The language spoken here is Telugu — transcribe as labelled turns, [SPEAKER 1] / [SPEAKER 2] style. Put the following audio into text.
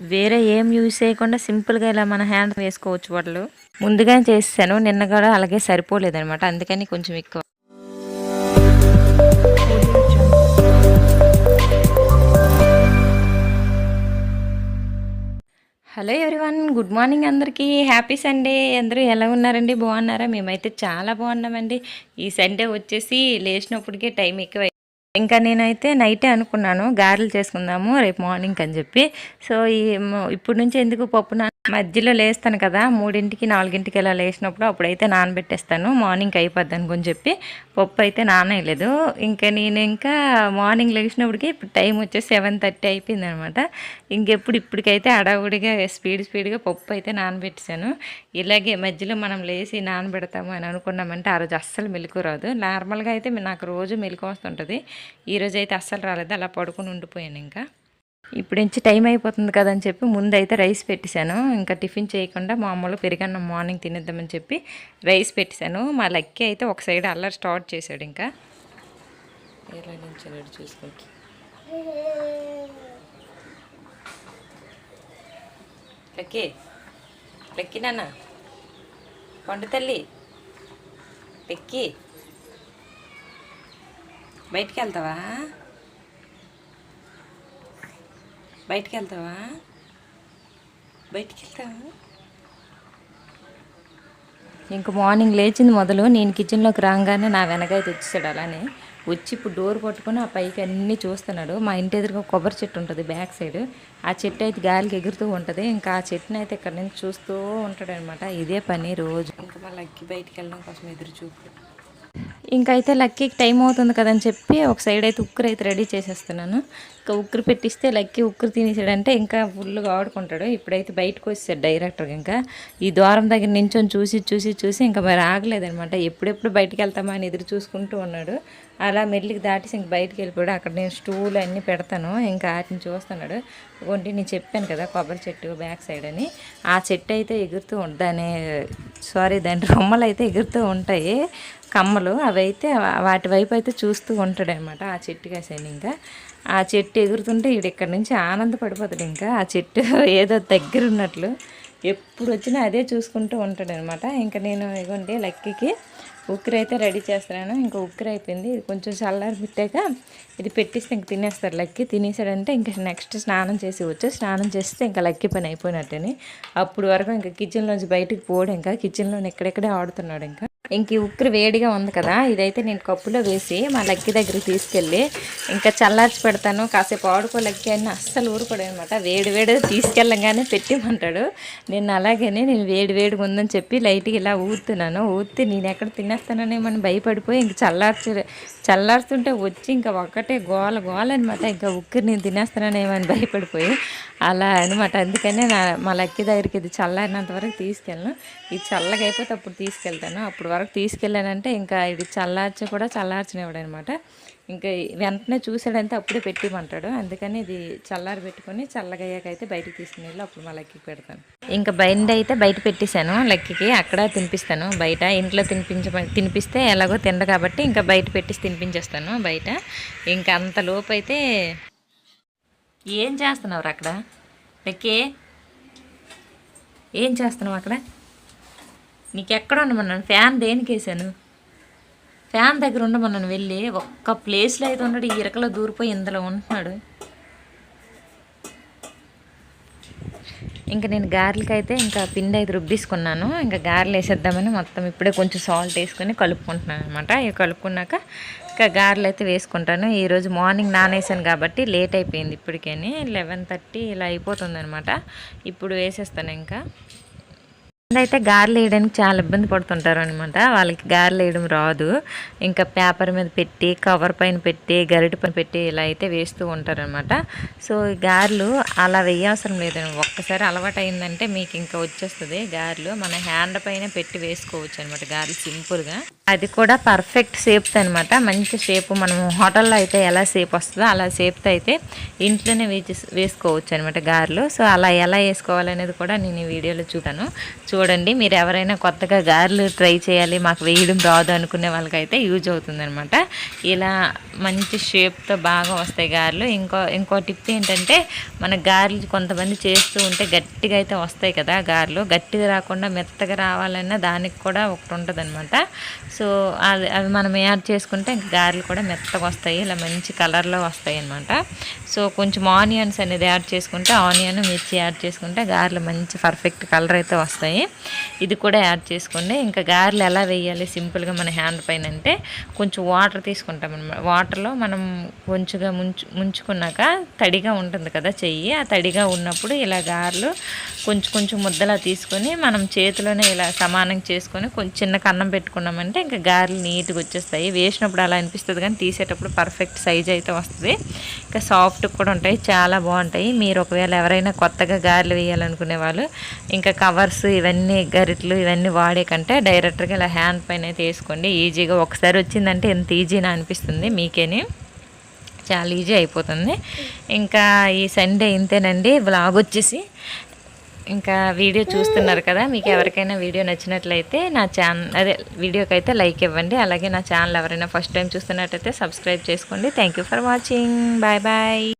[SPEAKER 1] వేరే ఏం యూజ్ చేయకుండా సింపుల్గా ఇలా మన హ్యాండ్ వేసుకోవచ్చు వాళ్ళు ముందుగానే చేసాను నిన్న కూడా అలాగే సరిపోలేదనమాట అందుకని కొంచెం ఎక్కువ. హలో ఎవ్రీవన్ గుడ్ మార్నింగ్ అందరికీ. హ్యాపీ సండే అందరూ ఎలా ఉన్నారండి? బాగున్నారా? మేమైతే చాలా బాగున్నామండి. ఈ సండే వచ్చేసి లేచినప్పటికే టైం ఎక్కువ ఇంకా నేనైతే నైటే అనుకున్నాను గారెలు చేసుకుందాము రేపు మార్నింగ్ అని చెప్పి. సో ఈ ఇప్పుడు నుంచి ఎందుకు పప్పు నా మధ్యలో లేస్తాను కదా మూడింటికి నాలుగింటికి ఇలా లేచినప్పుడు అప్పుడైతే నానబెట్టేస్తాను మార్నింగ్ అయిపోద్ది అనుకుని చెప్పి. పప్పు అయితే నానేయలేదు. ఇంకా నేను ఇంకా మార్నింగ్ లేచినప్పటికి ఇప్పుడు టైం వచ్చేసి సెవెన్ థర్టీ అయిపోయింది అనమాట ఇంకెప్పుడు ఇప్పటికైతే అడావుడిగా స్పీడ్ స్పీడ్గా పప్పు అయితే నానబెట్టేశాను. ఇలాగే మధ్యలో మనం లేచి నానబెడతాము అని అనుకున్నామంటే ఆ రోజు అస్సలు మెలకు రాదు. నార్మల్గా అయితే నాకు రోజు మెలకు వస్తుంటుంది. ఈరోజు అయితే అస్సలు రాలేదు అలా పడుకుని ఉండిపోయాను ఇంకా. ఇప్పుడు నుంచి టైం అయిపోతుంది కదా అని చెప్పి ముందు అయితే రైస్ పెట్టేశాను. ఇంకా టిఫిన్ చేయకుండా మామూలు పెరిగన్నం మార్నింగ్ తినేద్దామని చెప్పి రైస్ పెట్టేశాను. మా లక్కీ అయితే ఒక సైడ్ అల్లరి స్టార్ట్ చేశాడు ఇంకా. ఎలా నుంచి చూసుకుంటూ లక్కీ లక్కీ నాన్న పండు తల్లి లక్కీ. బయటికి వెళ్తావా బయటికి వెళ్తావా బయటికి వెళ్తావా ఇంక మార్నింగ్ లేచింది మొదలు. నేను కిచెన్లోకి రాగానే నా వెనకైతే వచ్చేసాడు అలానే. వచ్చి ఇప్పుడు డోర్ పట్టుకొని ఆ పైకి అన్నీ చూస్తున్నాడు. మా ఇంటి ఎదురుగా కొబ్బరి చెట్టు ఉంటుంది బ్యాక్ సైడ్. ఆ చెట్టు అయితే గాలికి ఎగురుతూ ఉంటుంది. ఇంకా ఆ చెట్టుని అయితే ఇక్కడ నుంచి చూస్తూ ఉంటాడు అనమాట ఇదే పని రోజు. ఇంకా మళ్ళీ బయటికి వెళ్ళడం కోసం ఎదురు చూపు. ఇంకైతే లక్కీకి టైం అవుతుంది కదని చెప్పి ఒక సైడ్ అయితే ఉక్కురు అయితే రెడీ చేసేస్తున్నాను. ఇంకా ఉక్కురు పెట్టిస్తే లక్కీ ఉక్కురు తినేసాడంటే ఇంకా ఫుల్గా ఆడుకుంటాడు. ఇప్పుడైతే బయటకు వచ్చాడు డైరెక్టర్గా ఇంకా. ఈ ద్వారం దగ్గర నించొని చూసి చూసి చూసి ఇంకా మరి ఆగలేదనమాట ఎప్పుడెప్పుడు బయటికి వెళ్తామా అని ఎదురు చూసుకుంటూ ఉన్నాడు. అలా మెల్లికి దాటేసి ఇంక బయటికి వెళ్ళిపోయాడు. అక్కడ నేను స్టూల్ అన్నీ పెడతాను. ఇంకా వాటిని చూస్తున్నాడు. ఒంటి నేను చెప్పాను కదా కొబ్బరి చెట్టు బ్యాక్ సైడ్ అని. ఆ చెట్టు అయితే ఎగురుతూ ఉంటుంది దాని సారీ దాని రొమ్మలు అయితే ఎగురుతూ ఉంటాయి. కమ్మలు అవి అయితే వాటి వైపు అయితే చూస్తూ ఉంటాడనమాట ఆ చెట్టు కాసాను ఇంకా. ఆ చెట్టు ఎగురుతుంటే ఈడు ఇక్కడ నుంచి ఆనందపడిపోతాడు ఇంకా. ఆ చెట్టు ఏదో దగ్గర ఉన్నట్లు ఎప్పుడు వచ్చినా అదే చూసుకుంటూ ఉంటాడనమాట ఇంకా నేను ఇగోండి లక్కీకి ఉక్కిరి అయితే రెడీ చేస్తున్నాను. ఇంకా ఉక్కిరి అయిపోయింది. ఇది కొంచెం చల్లారి పెట్టాక ఇది పెట్టిస్తే ఇంక తినేస్తారు లక్కీ. తినేసాడంటే ఇంకా నెక్స్ట్ స్నానం చేసి వచ్చి స్నానం చేస్తే ఇంకా లక్కీ పని అయిపోయినట్టని. అప్పుడు వరకు ఇంకా కిచెన్లోంచి బయటకు పోడు ఇంకా. కిచెన్లో ఎక్కడెక్కడే ఆడుతున్నాడు ఇంకా. ఇంక ఈ వేడిగా ఉంది కదా ఇదైతే నేను కప్పులో వేసి మా లక్కీ దగ్గరికి తీసుకెళ్ళి ఇంకా చల్లార్చి పెడతాను. కాసేపు ఆడుకో లక్కీ అని అస్సలు ఊరుకోడు అనమాట. వేడి వేడి తీసుకెళ్ళంగానే పెట్టిమంటాడు. నేను అలాగనే నేను వేడి వేడిగా ఉందని చెప్పి లైట్గా ఇలా ఊతున్నాను ఊతి నేను ఎక్కడ తినేస్తాననేమని భయపడిపోయి ఇంక చల్లార్చి చల్లారుతుంటే వచ్చి ఇంకా ఒక్కటే గోల గోల అనమాట. ఇంకా ఉక్కిరి నేను తినేస్తాననేమని భయపడిపోయి అలా అనమాట. అందుకనే నా మా లక్కీ దగ్గరికి ఇది చల్లారినంత వరకు తీసుకెళ్ళను. ఇది చల్లగా అయిపోతే అప్పుడు తీసుకెళ్తాను. అప్పుడు వరకు తీసుకెళ్ళానంటే ఇంకా ఇది చల్లార్చి కూడా చల్లార్చినవాడు అనమాట ఇంకా వెంటనే చూసాడంటే అప్పుడే పెట్టిమంటాడు. అందుకని ఇది చల్లారి పెట్టుకొని చల్లగయ్యాక అయితే బయటకు తీసుకుని వెళ్ళి అప్పుడు మా లక్కీకి పెడతాను. ఇంకా బయట అయితే బయట పెట్టేశాను లక్కీకి. అక్కడ తినిపిస్తాను. బయట ఇంట్లో తినిపించ తినిపిస్తే ఎలాగో తిండ కాబట్టి ఇంకా బయట పెట్టేసి తినిపించేస్తాను బయట. ఇంకా అంత లోపు అయితే ఏం చేస్తున్నావు అక్కడ? లక్కీ? ఏం చేస్తున్నావు అక్కడ? నీకు ఎక్కడ ఉండమన్నాను ఫ్యాన్ దేనికి వేసాను ఫ్యాన్ దగ్గర ఉండమన్నాను వెళ్ళి ఒక్క ప్లేస్లో అయితే ఉన్నాడు ఈ ఇరకలో దూరిపోయి ఇందులో ఉంటున్నాడు. ఇంకా నేను గారెలకి అయితే ఇంకా పిండి అయితే రుబ్బీసుకున్నాను. ఇంకా గారెలు వేసేద్దామని మొత్తం ఇప్పుడే కొంచెం సాల్ట్ వేసుకొని కలుపుకుంటున్నాను అనమాట ఇవి కలుపుకున్నాక ఇంకా గారెలు అయితే వేసుకుంటాను. ఈరోజు మార్నింగ్ నానేసాను కాబట్టి లేట్ అయిపోయింది ఇప్పటికేని. లెవెన్ థర్టీ ఇలా అయిపోతుంది అనమాట ఇప్పుడు వేసేస్తాను ఇంకా. అయితే గారెలు వేయడానికి చాలా ఇబ్బంది పడుతుంటారు అనమాట వాళ్ళకి గారెలు వేయడం రాదు. ఇంకా పేపర్ మీద పెట్టి కవర్ పైన పెట్టి గరిట పైన పెట్టి ఇలా అయితే వేస్తూ ఉంటారనమాట సో ఈ గారెలు అలా వేయవసరం లేదండి ఒక్కసారి అలవాటు అయిందంటే మీకు ఇంకా వచ్చేస్తుంది. గారెలు మన హ్యాండ్ పైన పెట్టి వేసుకోవచ్చు అనమాట గారెలు సింపుల్గా. అది కూడా పర్ఫెక్ట్ షేప్తో అనమాట మంచి షేప్ మనం హోటల్లో అయితే ఎలా షేప్ వస్తుందో అలా షేప్తో అయితే ఇంట్లోనే వేసి వేసుకోవచ్చు అనమాట గారెలు. సో అలా ఎలా వేసుకోవాలనేది కూడా నేను ఈ వీడియోలో చూడాను. చూడండి మీరు ఎవరైనా కొత్తగా గారెలు ట్రై చేయాలి మాకు వేయడం రాదు అనుకునే వాళ్ళకైతే యూజ్ అవుతుంది అనమాట ఇలా మంచి షేప్తో బాగా వస్తాయి గారెలు. ఇంకో ఇంకో టిప్ ఏంటంటే మన గారెలు కొంతమంది చేస్తూ ఉంటే గట్టిగా అయితే వస్తాయి కదా గారెలు. గట్టిగా రాకుండా మెత్తగా రావాలన్నా దానికి కూడా ఒకటి ఉంటుంది అనమాట సో అది అవి మనం యాడ్ చేసుకుంటే ఇంకా గారెలు కూడా మెత్తగా వస్తాయి ఇలా మంచి కలర్లో వస్తాయి అనమాట సో కొంచెం ఆనియన్స్ అనేది యాడ్ చేసుకుంటే ఆనియన్ మిర్చి యాడ్ చేసుకుంటే గారెలు మంచి పర్ఫెక్ట్ కలర్ అయితే వస్తాయి. ఇది కూడా యాడ్ చేసుకోండి. ఇంకా గారెలు ఎలా వేయాలి? సింపుల్గా మన హ్యాండ్ పైన అంటే కొంచెం వాటర్ తీసుకుంటాం అనమాట వాటర్లో మనం కొంచెంగా ముంచు ముంచుకున్నాక తడిగా ఉంటుంది కదా చెయ్యి. ఆ తడిగా ఉన్నప్పుడు ఇలా గారెలు కొంచెం కొంచెం ముద్దలా తీసుకొని మనం చేతిలోనే ఇలా సమానం చేసుకొని కొంచెం చిన్న కన్నం పెట్టుకున్నామంటే ఇంకా గారెలు నీట్గా వచ్చేస్తాయి. వేసినప్పుడు అలా అనిపిస్తుంది కానీ తీసేటప్పుడు పర్ఫెక్ట్ సైజ్ అయితే వస్తుంది. ఇంకా సాఫ్ట్ కూడా ఉంటాయి చాలా బాగుంటాయి. మీరు ఒకవేళ ఎవరైనా కొత్తగా గారెలు వేయాలనుకునే వాళ్ళు ఇంకా కవర్స్ ఇవన్నీ గరిట్లు ఇవన్నీ వాడే కంటే డైరెక్ట్గా ఇలా హ్యాండ్ పైన అయితే వేసుకోండి. ఈజీగా ఒకసారి వచ్చిందంటే ఎంత ఈజీనా అనిపిస్తుంది మీకేని. చాలా ఈజీ అయిపోతుంది. ఇంకా ఈ సండే ఇంతేనండి. బ్లాగ్ వచ్చేసి ఇంకా వీడియో చూస్తున్నారు కదా మీకు ఎవరికైనా వీడియో నచ్చినట్లయితే నా ఛానల్ అదే వీడియోకి అయితే లైక్ ఇవ్వండి. అలాగే నా ఛానల్ ఎవరైనా ఫస్ట్ టైం చూస్తున్నట్టయితే సబ్స్క్రైబ్ చేసుకోండి. Thank you for watching. Bye bye.